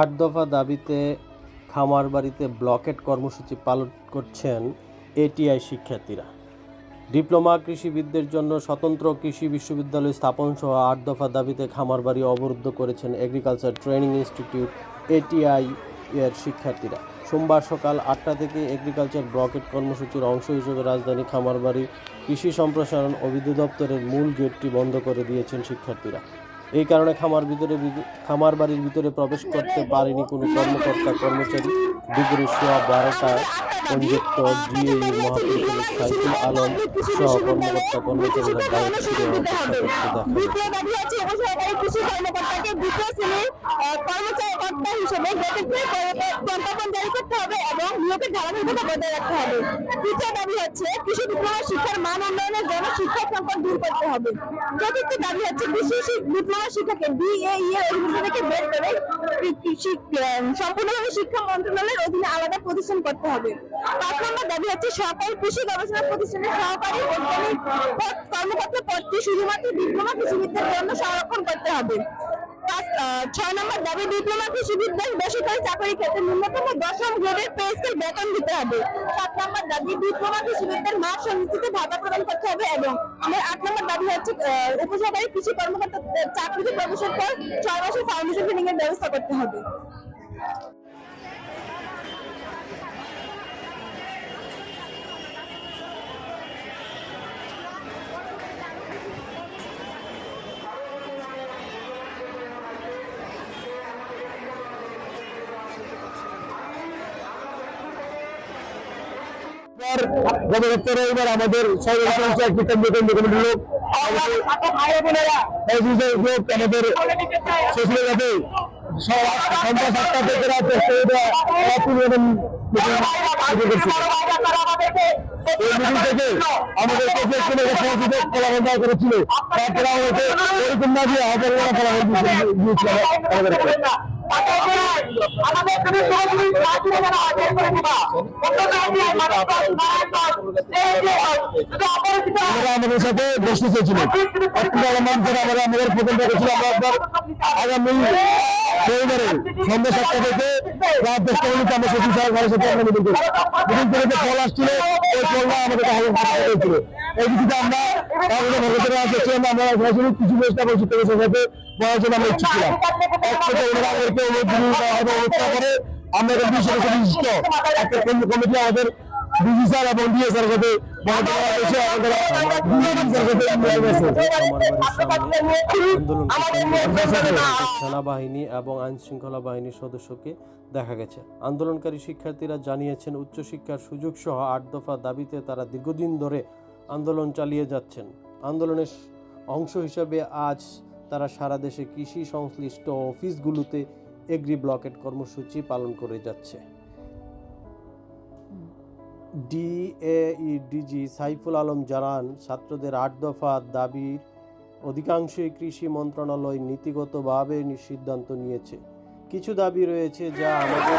আট দফা দাবিতে খামারবাড়িতে ব্লকেট কর্মসূচি পালন করছেন এটিআই শিক্ষার্থীরা। ডিপ্লোমা কৃষিবিদদের জন্য স্বতন্ত্র কৃষি বিশ্ববিদ্যালয় স্থাপন সহ আট দফা দাবিতে খামারবাড়ি অবরুদ্ধ করেছেন এগ্রিকালচার ট্রেনিং ইনস্টিটিউট এটিআই এর শিক্ষার্থীরা। সোমবার সকাল আটটা থেকে এগ্রিকালচার ব্লকেট কর্মসূচির অংশ হিসেবে রাজধানী খামারবাড়ি কৃষি সম্প্রসারণ অধিদপ্তরের মূল গেটটি বন্ধ করে দিয়েছেন শিক্ষার্থীরা। এই কারণে খামার ভিতরে খামার বাড়ির ভিতরে প্রবেশ করতে পারেনি কোনো কর্মকর্তা, কর্মচারী। দুপুরে সোয়া বারোটায় সংযুক্ত ডিএই মহাপরিচালক সাইফুল আলম সহ কর্মকর্তা, কর্মচারীরা ছিঁড়ে অপেক্ষা করতে দেখা শিক্ষা মন্ত্রণালয়ের অধীনে আলাদা প্রতিষ্ঠান করতে হবে। পাঁচ নম্বর দাবি হচ্ছে সকল কৃষি গবেষণা প্রতিষ্ঠানের সহকারী কর্মকর্তা পদটি শুধুমাত্র ডিপ্লোমা জন্য সংরক্ষণ করতে হবে। ছয় নম্বর দাবি ডিপ্লোমা কৃষিবিদদের বেসরকারি চাকরি ক্ষেত্রে ন্যূনতম দশম গ্রেডের পে স্কেল বেতন দিতে হবে। সাত নম্বর দাবি ডিপ্লোমা কৃষিবিদদের মাঠ সংস্কৃতিতে ভাতা প্রদান করতে হবে এবং আমার আট নম্বর দাবি হচ্ছে উপসহকারী কৃষি কর্মকর্তা চাকরিতে প্রবেশের পর ছয় মাসের ফাউন্ডেশন ট্রেনিং এর ব্যবস্থা করতে হবে। গত সপ্তাহে এবার আমাদের একটি কেন্দ্র কেন্দ্র কমিটির লোক লোক আমাদের শ্বশুরের কাছে সন্ধ্যা সাতটা থেকে রাত দশটা পর্যন্ত অপূর্ণ মিটিং করছি এই মিটিং থেকে আমাদের প্রত্যেক কোনো সমাজে ফলাফল করেছিল তারপরে আমাদের আমাদের সাথে বসতে চেয়েছিলেন আমরা আমাদের প্রথম করেছিল আগামী সন্ধ্যা সাতটা থেকে রাত দশটা আমরা সচিব সাহেব ঘরের সাথে আমরা মিটিং করি মিটিং করে আমরা কিছু চেষ্টা করছি জন্য আমরা একটা কমিটি আমাদের ডিজি স্যার এবং ডিএ স্যারের সাথে সেনাবাহিনী এবং আইন শৃঙ্খলা বাহিনীর সদস্যকে দেখা গেছে। আন্দোলনকারী শিক্ষার্থীরা জানিয়েছেন, উচ্চশিক্ষার সুযোগ সহ আট দফা দাবিতে তারা দীর্ঘদিন ধরে আন্দোলন চালিয়ে যাচ্ছেন। আন্দোলনের অংশ হিসেবে আজ তারা সারা দেশে কৃষি সংশ্লিষ্ট অফিসগুলোতে এগ্রি ব্লকেট কর্মসূচি পালন করে যাচ্ছে। ডিএইডিজি সাইফুল আলম জানান, ছাত্রদের আট দফা দাবির অধিকাংশই কৃষি মন্ত্রণালয় নীতিগতভাবে সিদ্ধান্ত নিয়েছে। কিছু দাবি রয়েছে যা আমাদের